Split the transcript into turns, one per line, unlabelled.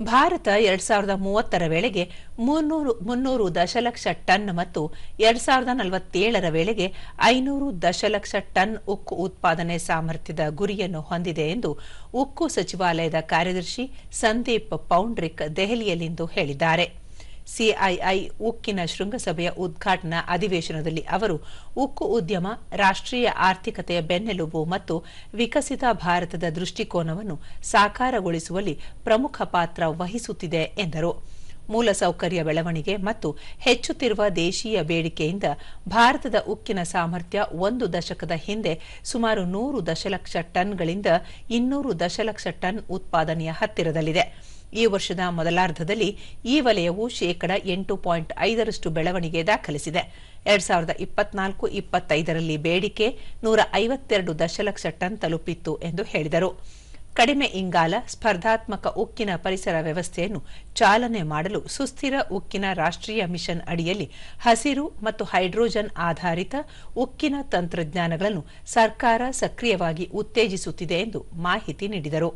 ಭಾರತ ಎರಡ್ ಸಾವಿರದ ಮೂವತ್ತರ ವೇಳೆಗೆ ಮುನ್ನೂರು ಮುನ್ನೂರು ದಶಲಕ್ಷ ಟನ್ ಮತ್ತು ಎರಡ್ ಸಾವಿರದ ನಲವತ್ತೇಳರ ವೇಳೆಗೆ ಐನೂರು ದಶಲಕ್ಷ ಟನ್ ಉಕ್ಕು ಉತ್ಪಾದನೆ ಸಾಮರ್ಥ್ಯದ ಗುರಿಯನ್ನು ಹೊಂದಿದೆ ಎಂದು ಉಕ್ಕು ಸಚಿವಾಲಯದ ಕಾರ್ಯದರ್ಶಿ ಸಂದೀಪ್ ಪೌಂಡ್ರಿಕ್ ದೆಹಲಿಯಲ್ಲಿಂದು ಹೇಳಿದ್ದಾರೆ. ಸಿಐಐ ಉಕ್ಕಿನ ಶೃಂಗಸಭೆಯ ಉದ್ಘಾಟನಾ ಅಧಿವೇಶನದಲ್ಲಿ ಅವರು, ಉಕ್ಕು ಉದ್ಯಮ, ರಾಷ್ಟ್ರೀಯ ಆರ್ಥಿಕತೆಯ ಬೆನ್ನೆಲುಬು ಮತ್ತು ವಿಕಸಿತ ಭಾರತದ ದೃಷ್ಟಿಕೋನವನ್ನು ಸಾಕಾರಗೊಳಿಸುವಲ್ಲಿ ಪ್ರಮುಖ ಪಾತ್ರ ವಹಿಸುತ್ತಿದೆ ಎಂದರು. ಮೂಲಸೌಕರ್ಯ ಬೆಳವಣಿಗೆ ಮತ್ತು ಹೆಚ್ಚುತ್ತಿರುವ ದೇಶೀಯ ಬೇಡಿಕೆಯಿಂದ ಭಾರತದ ಉಕ್ಕಿನ ಸಾಮರ್ಥ್ಯ ಒಂದು ದಶಕದ ಹಿಂದೆ ಸುಮಾರು ನೂರು ದಶಲಕ್ಷ ಟನ್ಗಳಿಂದ ಇನ್ನೂರು ದಶಲಕ್ಷ ಟನ್ ಉತ್ಪಾದನೆಯ ಹತ್ತಿರದಲ್ಲಿದೆ. ಈ ವರ್ಷದ ಮೊದಲಾರ್ಧದಲ್ಲಿ ಈ ವಲಯವು ಶೇಕಡ ಎಂಟು ಪಾಯಿಂಟ್ ಐದರಷ್ಟು ಬೆಳವಣಿಗೆ ದಾಖಲಿಸಿದೆ. ಎರಡ್ ಸಾವಿರದ ಇಪ್ಪತ್ನಾಲ್ಕು ಇಪ್ಪತ್ತೈದರಲ್ಲಿ ಬೇಡಿಕೆ ನೂರ ಐವತ್ತೆರಡು ದಶಲಕ್ಷ ಟನ್ ತಲುಪಿತ್ತು ಎಂದು ಹೇಳಿದರು. ಕಡಿಮೆ ಇಂಗಾಲ, ಸ್ಪರ್ಧಾತ್ಮಕ ಉಕ್ಕಿನ ಪರಿಸರ ವ್ಯವಸ್ಥೆಯನ್ನು ಚಾಲನೆ ಮಾಡಲು ಸುಸ್ಥಿರ ಉಕ್ಕಿನ ರಾಷ್ಟ್ರೀಯ ಮಿಷನ್ ಅಡಿಯಲ್ಲಿ ಹಸಿರು ಮತ್ತು ಹೈಡ್ರೋಜನ್ ಆಧಾರಿತ ಉಕ್ಕಿನ ತಂತ್ರಜ್ಞಾನಗಳನ್ನು ಸರ್ಕಾರ ಸಕ್ರಿಯವಾಗಿ ಉತ್ತೇಜಿಸುತ್ತಿದೆ ಎಂದು ಮಾಹಿತಿ ನೀಡಿದರು.